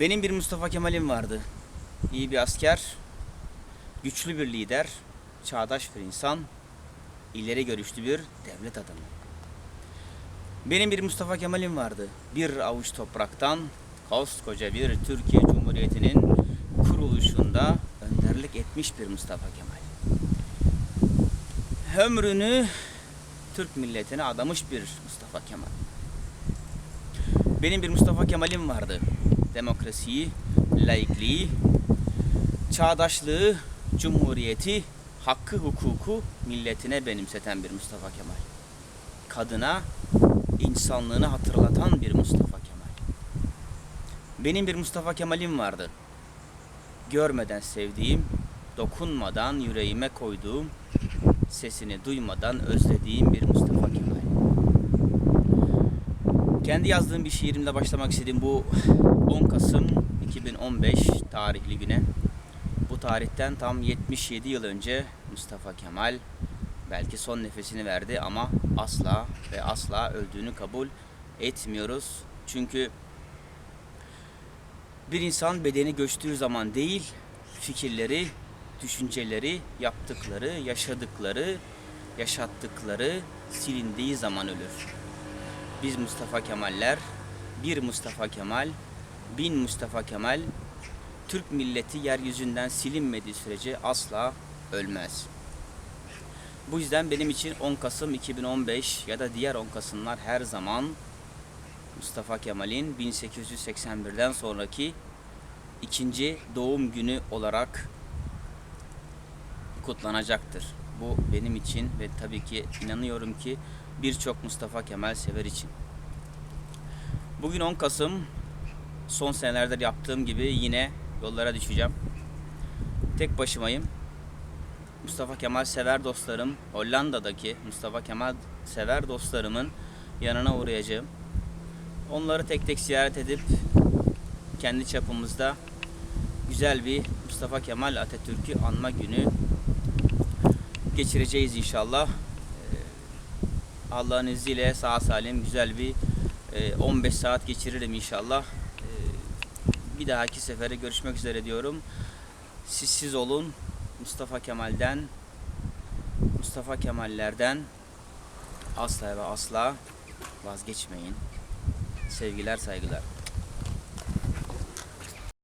Benim bir Mustafa Kemal'im vardı. İyi bir asker, güçlü bir lider, çağdaş bir insan, ileri görüşlü bir devlet adamı. Benim bir Mustafa Kemal'im vardı. Bir avuç topraktan koskoca bir Türkiye Cumhuriyeti'nin kuruluşunda önderlik etmiş bir Mustafa Kemal. Ömrünü Türk milletine adamış bir Mustafa Kemal. Benim bir Mustafa Kemal'im vardı. Demokrasiyi, laikliği, çağdaşlığı, cumhuriyeti, hakkı, hukuku milletine benimseten bir Mustafa Kemal. Kadına insanlığını hatırlatan bir Mustafa Kemal. Benim bir Mustafa Kemal'im vardı. Görmeden sevdiğim, dokunmadan yüreğime koyduğum, sesini duymadan özlediğim bir Mustafa. Kendi yazdığım bir şiirimle başlamak istedim bu 10 Kasım 2015 tarihli güne. Bu tarihten tam 77 yıl önce Mustafa Kemal belki son nefesini verdi ama asla ve asla öldüğünü kabul etmiyoruz. Çünkü bir insan bedeni göçtüğü zaman değil, fikirleri, düşünceleri, yaptıkları, yaşadıkları, yaşattıkları silindiği zaman ölür. Biz Mustafa Kemaller, bir Mustafa Kemal, bin Mustafa Kemal, Türk milleti yeryüzünden silinmediği sürece asla ölmez. Bu yüzden benim için 10 Kasım 2015 ya da diğer 10 Kasımlar her zaman Mustafa Kemal'in 1881'den sonraki ikinci doğum günü olarak kutlanacaktır. Bu benim için ve tabii ki inanıyorum ki birçok Mustafa Kemal sever için. Bugün 10 Kasım son senelerdir yaptığım gibi yine yollara düşeceğim. Tek başımayım. Mustafa Kemal sever dostlarım, Hollanda'daki Mustafa Kemal sever dostlarımın yanına uğrayacağım. Onları tek tek ziyaret edip kendi çapımızda güzel bir Mustafa Kemal Atatürk'ü anma günü geçireceğiz inşallah. Ee, Allah'ın izniyle sağ salim güzel bir e, 15 saat geçiririm inşallah. Ee, Bir dahaki sefere görüşmek üzere diyorum. Siz siz olun. Mustafa Kemal'den, Mustafa Kemallerden asla ve asla vazgeçmeyin. Sevgiler, saygılar.